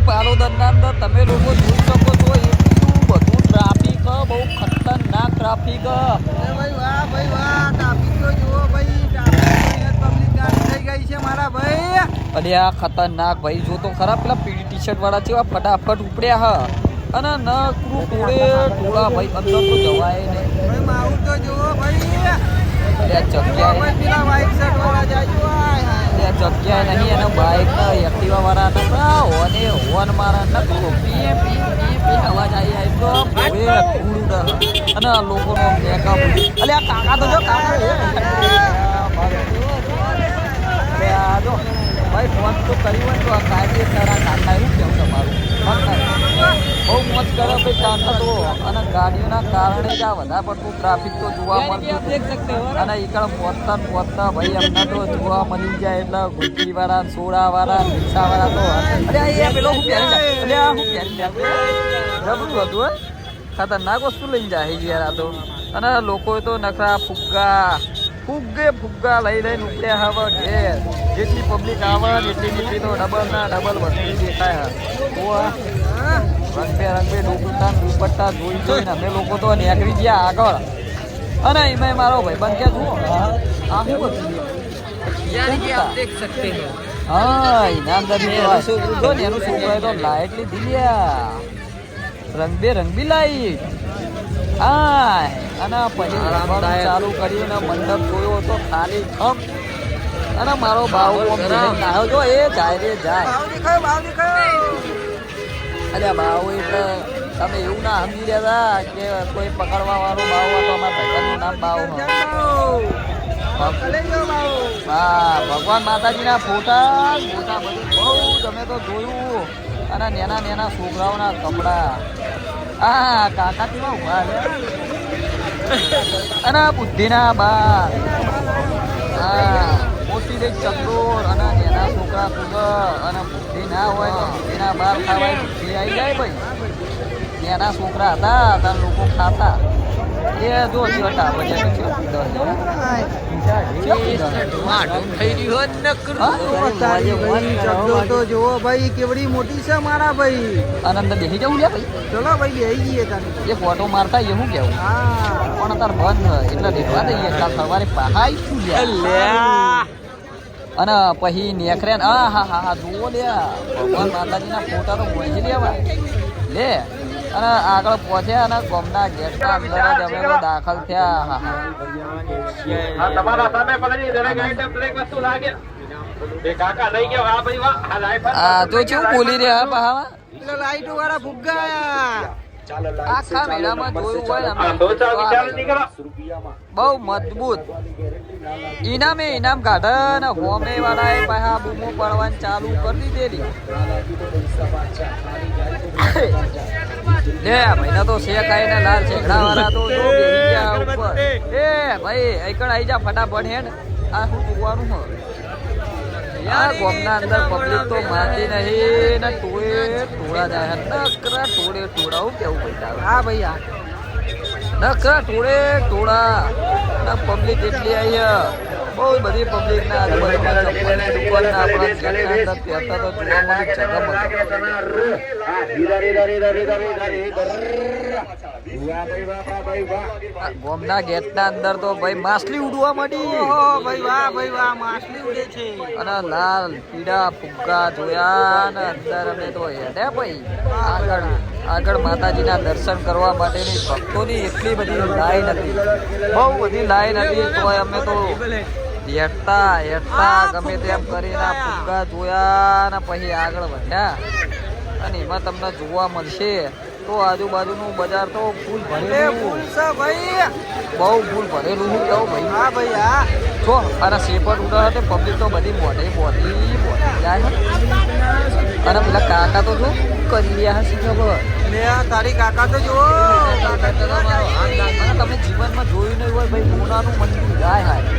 ભાઈ પાલોદરના અંદર તમે લોકો જોઈ શકો છો એટલું બધું ટ્રાફિક બહુ ખતરનાક ટ્રાફિક અરે ભાઈ વાહ ભાઈ વાહ ટ્રાફિક તો જુઓ ભાઈ પબ્લિક થઈ ગઈ છે મારા ભાઈ. અને આ ખતરનાક ભાઈ જો તો ખરા પેલા પીળી ટી શર્ટ વાળા છે ફટાફટ ઉપડ્યા હ. અને નકરું ટોળે ટોળા ભાઈ અંદર તો જવાય નહીં. ભાઈ મારું તો જુઓ ભાઈ. ભાઈ પેલા વ્હાઈટ શર્ટ વાળા જાય હાય જગ્યા નહીં અને બાઇક એક્ટિવા વાળા હતા હોને હોર્ન મારા નકરું પીએ પીએ પીએ પીએ અવાજ આવી આવી તો ભોએ કૂડું અને આ લોકોનો મેકઅપ અલે આ કાકા તો જો કાકા જો. ભાઈ ફોન તો કર્યું હોય તો કાયદેસર આ કાકા એવું કેવું તમારું. બહુ મોજ કરે ભાઈ કાકા તો અને ગાડીઓના કારણે જ આ વધારે પડતું ટ્રાફિક તો જોવા મળતું અને ઈકણ પહોંચતા પહોંચતા ભાઈ અમને તો જોવા મળી જાય એટલે ગુજરી વાળા સોડા વાળા રિક્ષા વાળા તો અરે આ પેલો હું પહેરી જાય આ હું પહેરી જાય હતું હે. ખતરનાક વસ્તુ લઈને જાય યાર આ તો. અને લોકોએ તો નખરા ફુગ્ગા ફુગ્ગે ફુગ્ગા લઈ લઈને ઉપડ્યા હવે ઘેર. જેટલી પબ્લિક આવે એટલી તો ડબલ ના ડબલ વધતી દેખાય તો આ રંગબેરંગી દુપટ્ટા જોઈ જોઈને અમે લોકો તો નીકળી ગયા આગળ. અને એમાં મારો ભાઈ બન કે જુઓ. આ શું હતું? હા. ઇનામદારી તો આ. જો ને એનું છોકરાએ તો લાઈટ લીધી લ્યા. રંગબેરંગી લાઈટ હા અને પછી રમવાનું ચાલુ કરીને મંડપ જોયો તો ખાલી ખમ. અને મારો બાવ આમ આવ્યો જો એ જાય રે જાય. અરે બાવ એટલે તમે એવું ના સમજી રહ્યા હતા કે કોઈ પકડવા વાળો હોય હતો અમારા ભાઈબંધનું નામ ભલે હા ભગવાન માતાજીના ફોટા ફોટા બધું બહુ તમે તો જોયું. અને નેના નેના છોકરાઓના કપડાં. હા કાકા કેવા ઊભા છે? અને બુદ્ધિના બા હા મોટી ચકડોળ અને એના છોકરા સુગર અને બુદ્ધિ ના હોય બુદ્ધિના બાર ખાવાય બુદ્ધિ આવી જાય નેના છોકરા હતા તાર લોકો ખાતા. એ જો જીવટા બજાર મોટી છે મારા ભાઈ આનંદ બેસી જવું એ ફોટો મારતા કેવું હા પણ અત્યારે બંધ એટલે દેખવા દઈએ કાલ સવારે પહાઈ શું લે અને પછી નેખરે ને આ હા હા હા, જુઓ લે ભગવાન માતાજીના ફોટા તો મોજી લેવા લે અને આગળ પહોંચ્યા અને ગોમના ગેટના અંદર જ અમે દાખલ થયા. હા એ તો કેવું બોલી રહ્યા પહાવા લાઈટ વાળા ફુગ્ગા આખા મેળામાં જોયું હોય અમે. બહુ મજબૂત. ઇનામે ઇનામ કાઢે ને હોમે વાળાએ પાછા બૂમો પડવાની ચાલુ કરી દીધેલી. લે ભાઈને તો શેખ આઈને લાલ શેખડા વાળા તો જો ગયા ઉપર. એ ભાઈ એકડ આઈ જા ફટાફટ હેડ. આ શું કુવાનું હો? યાર ગોમના અંદર પબ્લિક તો માનતી નહીં ને ટોળે ટોળા જાય. નકરા ટોળે ટોળા હું કેવું ભાઈ હા ભાઈ આ નકરા ટોળે ટોળા. પબ્લિક એટલી આઈ. બહુ બધી પબ્લિક ના આજુબાજુમાં ચપ્પલની દુકાનના આપણા અંદર પહેરતા તો જોવા મળી. જગમગ. આ ગોમના ગેટના અંદર તો ભાઈ માછલી ઉડવા માંડી. ભાઈ વાહ ભાઈ વાહ માછલી ઉડે છે. અને લાલ પીળા ફુગ્ગા જોયા ને અંદર અમે તો હેડે ભાઈ. આગળ આગળ માતાજીના દર્શન કરવા માટેની ભક્તોની એટલી બધી લાઈન હતી. બહુ બધી લાઈન હતી તો અમે તો હેઠતા હેઠતા ગમે તેમ કરીને ફુગ્ગા જોયા ને પછી આગળ વધ્યા. અને એમાં તમને જોવા મળશે તો આજુબાજુનું બજાર તો ફૂલ ભરેલું. ભાઈ. બહુ ફૂલ ભરેલું. હું કેવું ભાઈ? હા ભાઈ હા. જો અને સેપર ઉડા હતી પબ્લિક તો બધી મોઢે મોઢી મોઢી જાય. અને પેલા કાકા તો જો શું કરી રહ્યા હશે ખબર? તારી કાકા તો તો તમે જીવનમાં જોયું નહીં હોય ભાઈ મોનાનું મંદિર જાય હાય.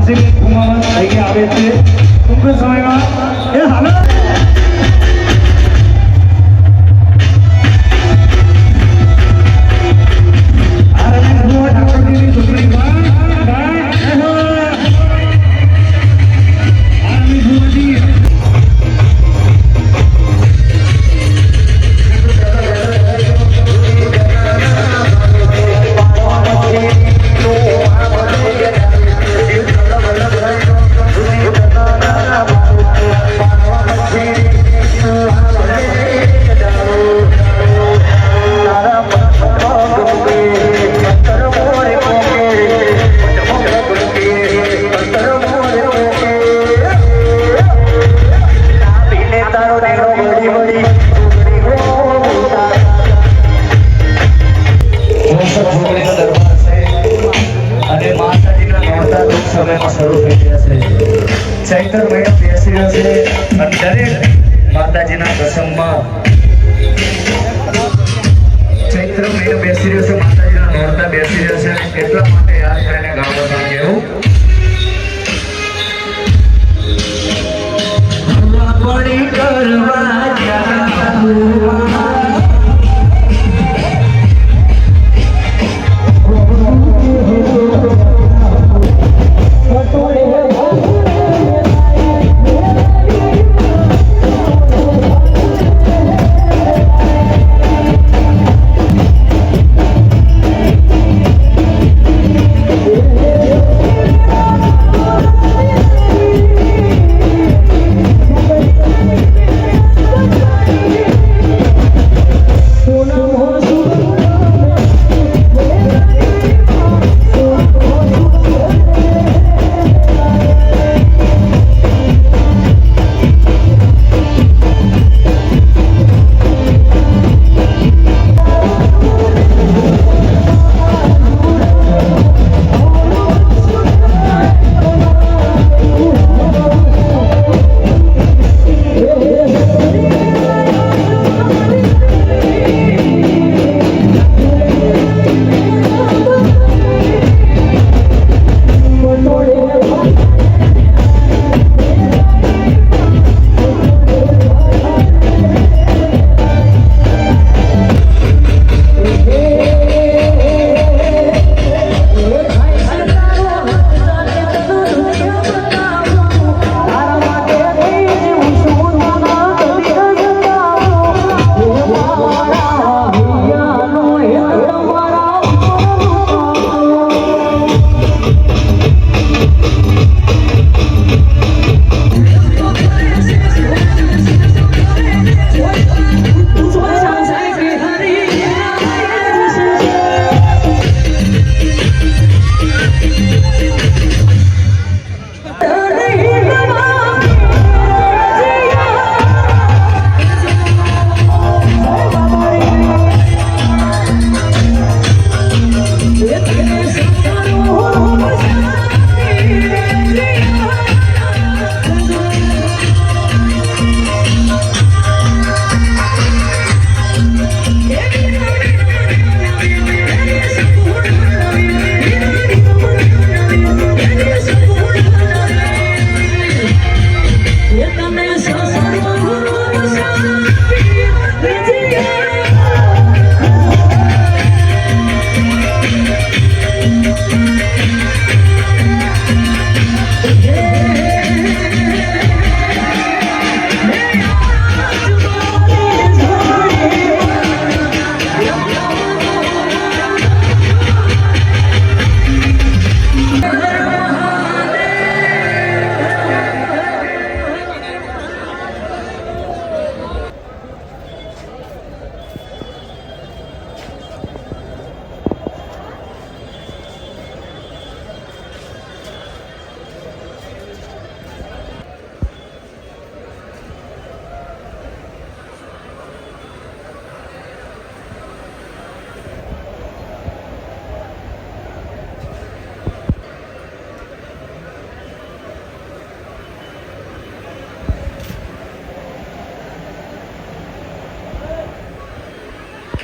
માનસિક ગુમાવન થઈ આવે છે ટૂંક ejemplo,